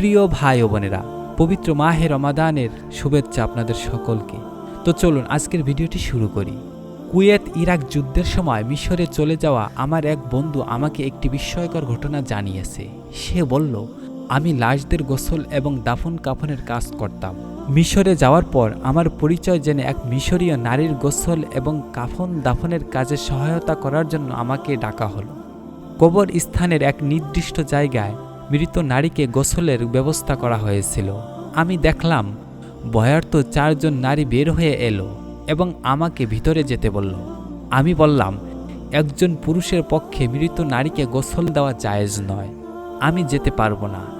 প্রিয় ভাই ও বোনেরা, পবিত্র মাহে রমাদানের শুভেচ্ছা আপনাদের সকলকে। তো চলুন আজকের ভিডিওটি শুরু করি। কুয়েত ইরাক যুদ্ধের সময় মিশরে চলে যাওয়া আমার এক বন্ধু আমাকে একটি বিস্ময়কর ঘটনা জানিয়েছে। সে বলল, আমি লাশদের গোসল এবং দাফন কাফনের কাজ করতাম। মিশরে যাওয়ার পর আমার পরিচয় জেনে এক মিশরীয় নারীর গোসল এবং কাফন দাফনের কাজে সহায়তা করার জন্য আমাকে ডাকা হলো। কবর স্থানের এক নির্দিষ্ট জায়গায় মৃত নারীকে গোসলের ব্যবস্থা করা হয়েছিল। আমি দেখলাম, ভয়ার্ত চারজন নারী বের হয়ে এলো এবং আমাকে ভিতরে যেতে বলল। আমি বললাম, একজন পুরুষের পক্ষে মৃত নারীকে গোসল দেওয়া জায়েজ নয়। আমি যেতে পারব না।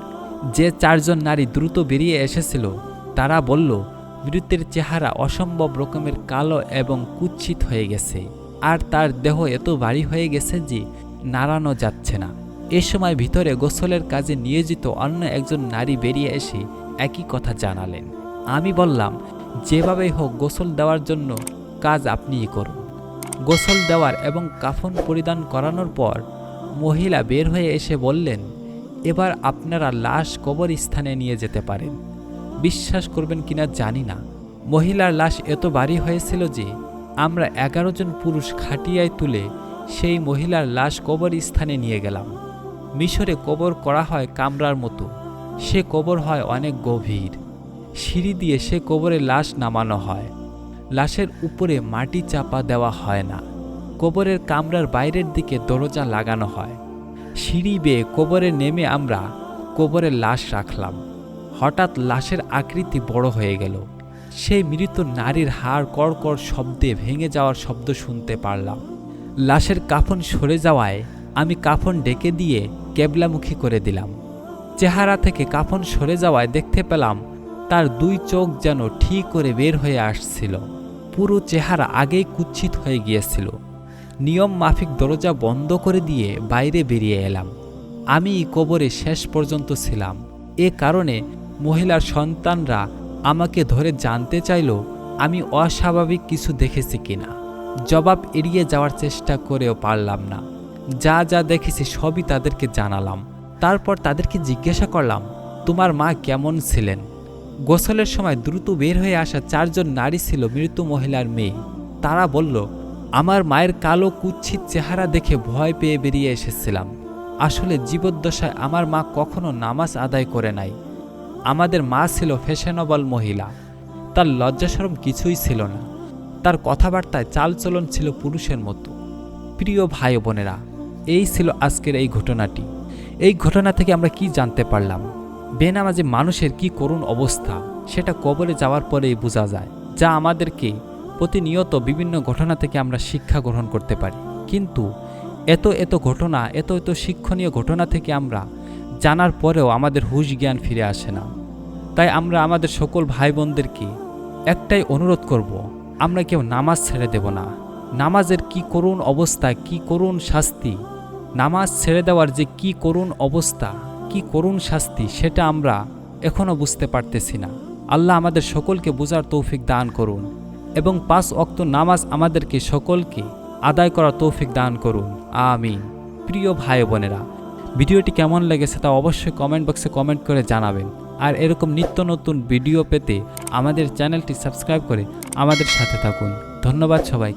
যে চারজন নারী দ্রুত বেরিয়ে এসেছিল, তারা বলল, মৃতের চেহারা অসম্ভব রকমের কালো এবং কুৎসিত হয়ে গেছে। আর তার দেহ এত ভারী হয়ে গেছে যে নাড়ানো যাচ্ছে না। এ সময় ভিতরে গোসলের কাজে নিয়োজিত অন্য একজন নারী বেরিয়ে এসে একই কথা জানালেন। আমি বললাম, যেভাবেই হোক গোসল দেওয়ার জন্য কাজ আপনিই করুন। গোসল দেওয়ার এবং কাফন পরিধান করানোর পর মহিলা বের হয়ে এসে বললেন, এবার আপনারা লাশ কবর স্থানে নিয়ে যেতে পারেন। বিশ্বাস করবেন কিনা জানি না। মহিলার লাশ এত ভারী হয়েছিল যে আমরা এগারো জন পুরুষ খাটিয়ায় তুলে সেই মহিলার লাশ কবর স্থানে নিয়ে গেলাম। মিশরে কবর করা হয় কামরার মতো। সে কবর হয় অনেক গভীর। সিঁড়ি দিয়ে সে কবরে লাশ নামানো হয়। লাশের উপরে মাটি চাপা দেওয়া হয় না। কবরের কামরার বাইরের দিকে দরজা লাগানো হয়। সিঁড়ি বেয়ে কবরে নেমে আমরা কবরে লাশ রাখলাম। হঠাৎ লাশের আকৃতি বড় হয়ে গেল। সেই মৃত নারীর হাড় কড়কড় শব্দে ভেঙে যাওয়ার শব্দ শুনতে পারলাম। লাশের কাফন সরে যাওয়ায় আমি কাফন ডেকে দিয়ে কেবলামুখী করে দিলাম। চেহারা থেকে কাফন সরে যাওয়ায় দেখতে পেলাম তার দুই চোখ যেন ঠিক করে বের হয়ে আসছিল। পুরো চেহারা আগেই কুচ্ছিত হয়ে গিয়েছিল। নিয়ম মাফিক দরজা বন্ধ করে দিয়ে বাইরে বেরিয়ে এলাম। আমি কবরে শেষ পর্যন্ত ছিলাম। এ কারণে মহিলার সন্তানরা আমাকে ধরে জানতে চাইল, আমি অস্বাভাবিক কিছু দেখেছি কিনা। জবাব এড়িয়ে যাওয়ার চেষ্টা করেও পারলাম না। যা যা দেখেছি সবই তাদেরকে জানালাম। তারপর তাদেরকে জিজ্ঞাসা করলাম, তোমার মা কেমন ছিলেন? গোসলের সময় দ্রুত বের হয়ে আসা চারজন নারী ছিল মৃত মহিলার মেয়ে। তারা বলল, আমার মায়ের কালো কুৎসিত চেহারা দেখে ভয় পেয়ে বেরিয়ে এসেছিলাম। আসলে জীবদ্দশায় আমার মা কখনো নামাজ আদায় করে নাই। আমাদের মা ছিল ফ্যাশনেবল মহিলা। তার লজ্জাসরম কিছুই ছিল না। তার কথাবার্তায় চালচলন ছিল পুরুষের মতো। প্রিয় ভাই বোনেরা এই ছিল আজকের এই ঘটনাটি। এই ঘটনা থেকে আমরা কি জানতে পারলাম? বেনামাজে মানুষের কি করুণ অবস্থা, সেটা কবরে যাওয়ার পরেই বোঝা যায়, যা আমাদেরকে প্রতিনিয়ত বিভিন্ন ঘটনা থেকে আমরা শিক্ষা গ্রহণ করতে পারি। কিন্তু এত এত ঘটনা, এত এত শিক্ষণীয় ঘটনা থেকে আমরা জানার পরেও আমাদের হুশ জ্ঞান ফিরে আসে না। তাই আমরা আমাদের সকল ভাই বোনদেরকে একটাই অনুরোধ করব, আমরা কেউ নামাজ ছেড়ে দেব না। নামাজের কি করুণ অবস্থা, কি করুণ শাস্তি নামাজ ছেড়ে দেওয়ার যে কি করুণ অবস্থা, কি করুণ শাস্তি, সেটা আমরা এখনও বুঝতে পারতেছি না। আল্লাহ আমাদের সকলকে বোঝার তৌফিক দান করুন এবং পাঁচ অক্ত নামাজ আমাদেরকে সকলকে আদায় করার তৌফিক দান করুন। আমিন। প্রিয় ভাই বোনেরা, ভিডিওটি কেমন লেগেছে তা অবশ্যই কমেন্ট বক্সে কমেন্ট করে জানাবেন। আর এরকম নিত্য নতুন ভিডিও পেতে আমাদের চ্যানেলটি সাবস্ক্রাইব করে আমাদের সাথে থাকুন। ধন্যবাদ সবাই